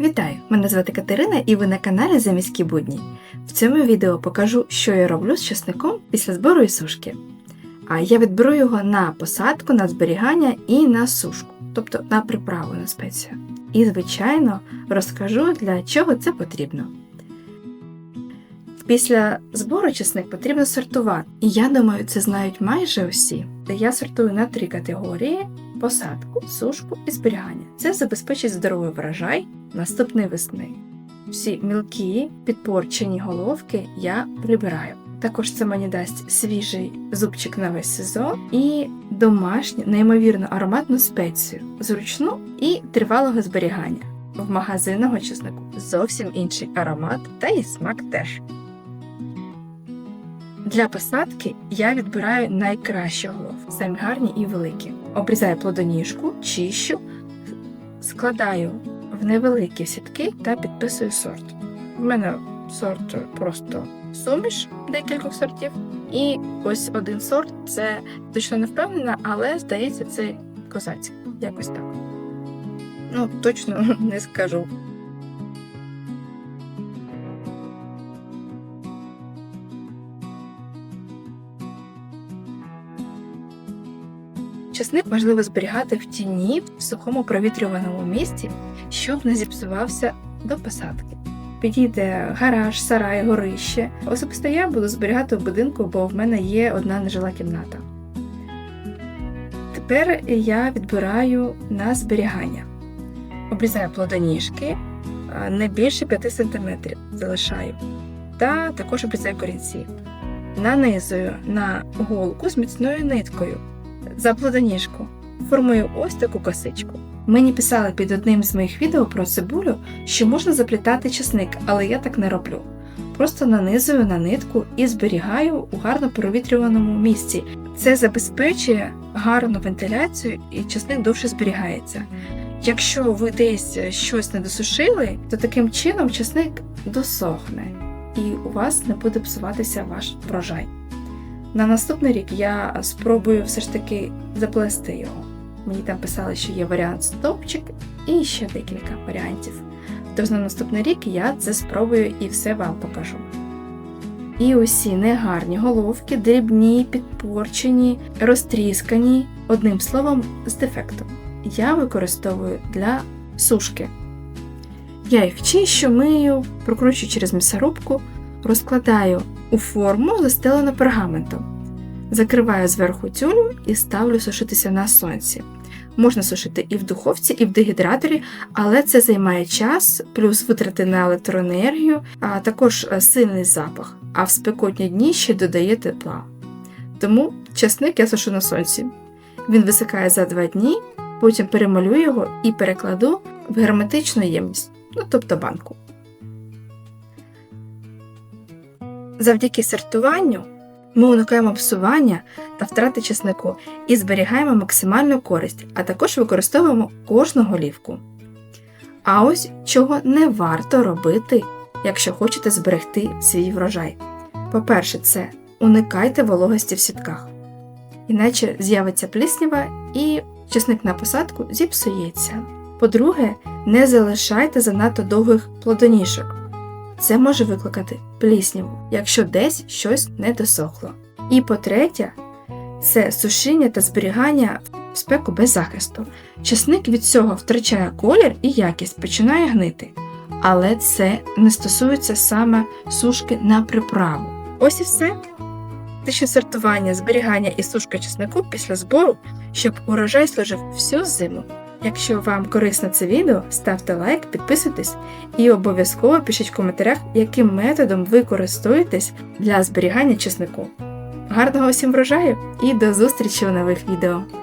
Вітаю! Мене звати Катерина і ви на каналі Заміські будні. В цьому відео покажу, що я роблю з часником після збору і сушки. А я відберу його на посадку, на зберігання і на сушку, тобто на приправу на спецію. І, звичайно, розкажу, для чого це потрібно. Після збору чесник потрібно сортувати. І я думаю, це знають майже усі. Я сортую на три категорії: посадку, сушку і зберігання. Це забезпечить здоровий врожай наступної весни. Всі мілкі підпорчені головки я прибираю. Також це мені дасть свіжий зубчик на весь сезон і домашню, неймовірно ароматну спецію, зручну і тривалого зберігання. В магазинного чеснику зовсім інший аромат та і смак теж. Для посадки я відбираю найкращі головки, самі гарні і великі. Обрізаю плодоніжку, чищу, складаю в невеликі сітки та підписую сорт. У мене сорт просто суміш декількох сортів. І ось один сорт це точно не впевнена, але здається, це козацький. Якось так. Ну, точно не скажу. Часник важливо зберігати в тіні в сухому провітрюваному місці, щоб не зіпсувався до посадки. Підійде гараж, сарай, горище. Особисто я буду зберігати в будинку, бо в мене є одна нежила кімната. Тепер я відбираю на зберігання. Обрізаю плодоніжки не більше 5 см залишаю. Та також обрізаю корінці. Нанизую на голку з міцною ниткою за плодоніжку. Формую ось таку косичку. Мені писали під одним з моїх відео про цибулю, що можна заплітати часник, але я так не роблю. Просто нанизую на нитку і зберігаю у гарно провітрюваному місці. Це забезпечує гарну вентиляцію і часник довше зберігається. Якщо ви десь щось не досушили, то таким чином часник досохне і у вас не буде псуватися ваш врожай. На наступний рік я спробую все ж таки заплести його. Мені там писали, що є варіант стовпчик і ще декілька варіантів. Тож на наступний рік я це спробую і все вам покажу. І усі негарні головки, дрібні, підпорчені, розтріскані, одним словом, з дефектом. Я використовую для сушки. Я їх чищу, мию, прокручую через м'ясорубку, розкладаю у форму, застелену пергаментом. Закриваю зверху тюлю і ставлю сушитися на сонці. Можна сушити і в духовці, і в дегідраторі, але це займає час, плюс витрати на електроенергію, а також сильний запах, а в спекотні дні ще додає тепла. Тому часник я сушу на сонці. Він висихає за 2 дні, потім перемалюю його і перекладу в герметичну ємність, ну тобто банку. Завдяки сортуванню ми уникаємо псування та втрати чеснику і зберігаємо максимальну користь, а також використовуємо кожну голівку. А ось чого не варто робити, якщо хочете зберегти свій врожай. По-перше, це уникайте вологості в сітках, іначе з'явиться пліснява і чесник на посадку зіпсується. По-друге, не залишайте занадто довгих плодоніжок. Це може викликати плісняву, якщо десь щось не досохло. І по-третє, це сушіння та зберігання в спеку без захисту. Часник від цього втрачає колір і якість починає гнити. Але це не стосується саме сушки на приправу. Ось і все. Тисячі сортування, зберігання і сушка чеснику після збору, щоб урожай служив всю зиму. Якщо вам корисно це відео, ставте лайк, підписуйтесь і обов'язково пишіть в коментарях, яким методом ви користуєтесь для зберігання чеснику. Гарного всім врожаю і до зустрічі у нових відео!